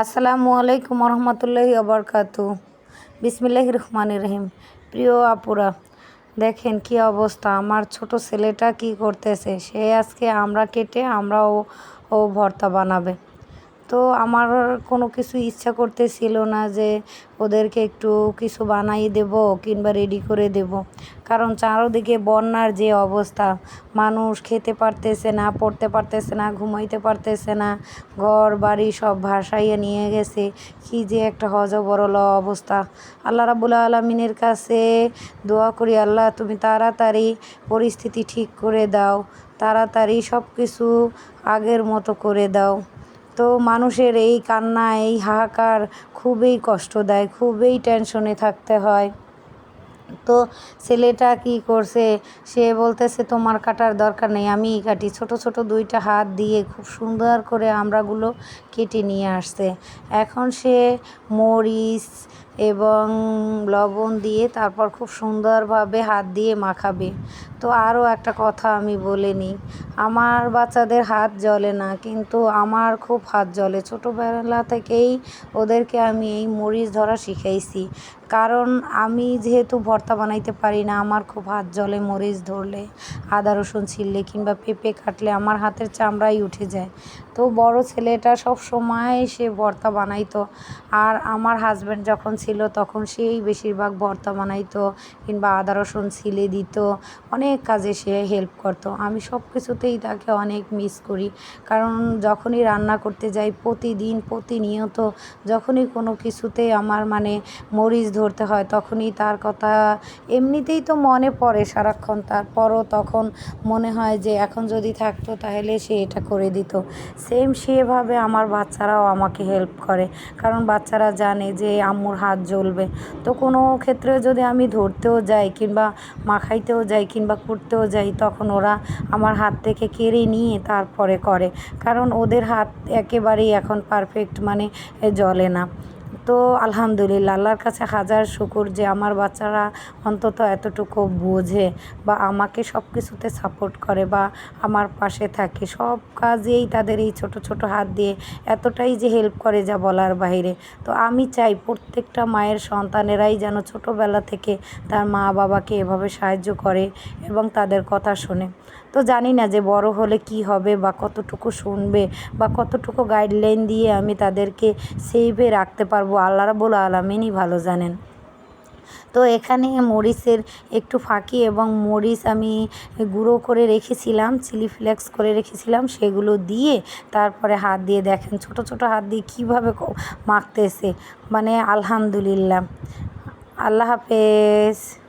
আসসালামু আলাইকুম রহমতুল্লাহি আবরকাত বিসমিল্লাহ রহমান রহিম। প্রিয় আপুরা, দেখেন কি অবস্থা। আমার ছোট ছেলেটা কি করতেছে? সে আজকে আমরা কেটে আমরাও ও ভর্তা বানাবে। তো আমার কোনো কিছু ইচ্ছা করতেছিল না যে ওদেরকে একটু কিছু বানাই দেব, কিংবা রেডি করে দেব। কারণ চারোদিকে বন্যার যে অবস্থা, মানুষ খেতে পারতেছে না, পড়তে পারতেছে না, ঘুমাইতে পারতেছে না, ঘর, বাড়ি সব ভাসাইয়ে নিয়ে গেছে। কি যে একটা হজ হজবরল অবস্থা। আল্লাহ রাবুল আলমিনের কাছে দোয়া করি, আল্লাহ তুমি তাড়াতাড়ি পরিস্থিতি ঠিক করে দাও, তাড়াতাড়ি সব কিছু আগের মতো করে দাও। তো মানুষের এই কান্না, এই হাহাকার খুবই কষ্ট দেয় খুবই টেনশনে থাকতে হয়। তো ছেলেটা কি করছে? সে বলতেছে, তোমার কাটার দরকার নেই আমি কাটি। ছোট ছোট দুইটা হাত দিয়ে খুব সুন্দর করে আমরাগুলো কেটে নিয়ে আসছে। এখন সে মরিচ এবং লবণ দিয়ে তারপর খুব সুন্দরভাবে হাত দিয়ে মাখাবে। তো আরও একটা কথা আমি বলে নিই, আমার বাচ্চাদের হাত জ্বলে না, কিন্তু আমার খুব হাত জ্বলে। ছোটোবেলা থেকেই ওদেরকে আমি এই মরিচ ধরা শিখাইছি। কারণ আমি যেহেতু ভর্তা বানাইতে পারি না, আমার খুব হাত জ্বলে মরিচ ধরলে, আদা, রসুন ছিললে কিংবা পেঁপে কাটলে আমার হাতের চামড়াই উঠে যায়। তো বড় ছেলেটা সব সময় সে ভর্তা বানাইতো। আর আমার হাজব্যান্ড যখন ছিল, তখন সেই বেশিরভাগ ভর্তা বানাইতো কিংবা আদা, রসুন ছিলে দিত। অনেক কাজে সে হেল্প করতো। আমি সব কিছুতেই তাকে অনেক মিস করি। কারণ যখনই রান্না করতে যাই প্রতিদিন, প্রতিনিয়ত যখনই কোনো কিছুতেই আমার মানে মরিচ ধরতে হয়, তখনই তার কথা এমনিতেই তো মনে পড়ে সারাক্ষণ তারপরও তখন মনে হয় যে এখন যদি থাকতো তাহলে সে এটা করে দিত। সেম সেভাবে আমার বাচ্চারাও আমাকে হেল্প করে। কারণ বাচ্চারা জানে যে আম্মুর হাত জ্বলবে। তো কোনো ক্ষেত্রে যদি আমি ধরতেও যাই কিংবা মাখাইতেও যাই কিংবা করতেও যাই, তখন ওরা আমার হাত থেকে কেড়ে নিয়ে তারপরে করে। কারণ ওদের হাত একেবারেই এখন পারফেক্ট মানে জ্বলে না। তো আলহামদুলিল্লাহ, আল্লাহর কাছে হাজার শুকুর যে আমার বাচ্চারা অন্তত এতটুকু বোঝে বা আমাকে সব কিছুতে সাপোর্ট করে বা আমার পাশে থাকে। সব কাজেই তাদের এই ছোট ছোট হাত দিয়ে এতটাই যে হেল্প করে যা বলার বাইরে তো আমি চাই প্রত্যেকটা মায়ের সন্তানেরাই যেন ছোটোবেলা থেকে তার মা বাবাকে এভাবে সাহায্য করে এবং তাদের কথা শোনে। তো জানি না যে বড় হলে কি হবে বা কতটুকু শুনবে বা কতটুকু গাইডলাইন দিয়ে আমি তাদেরকে সেইভে রাখতে পারব আল্লাহ রাবুল আলমিনই ভালো জানেন। তো এখানে মরিচের একটু ফাঁকি এবং মরিচ আমি গুঁড়ো করে রেখেছিলাম, চিলি ফ্লেক্স করে রেখেছিলাম, সেগুলো দিয়ে তারপরে হাত দিয়ে দেখেন, ছোট ছোট হাত দিয়ে কীভাবে মাখতেছে। মানে আলহামদুলিল্লাহ। আল্লাহ হাফেজ।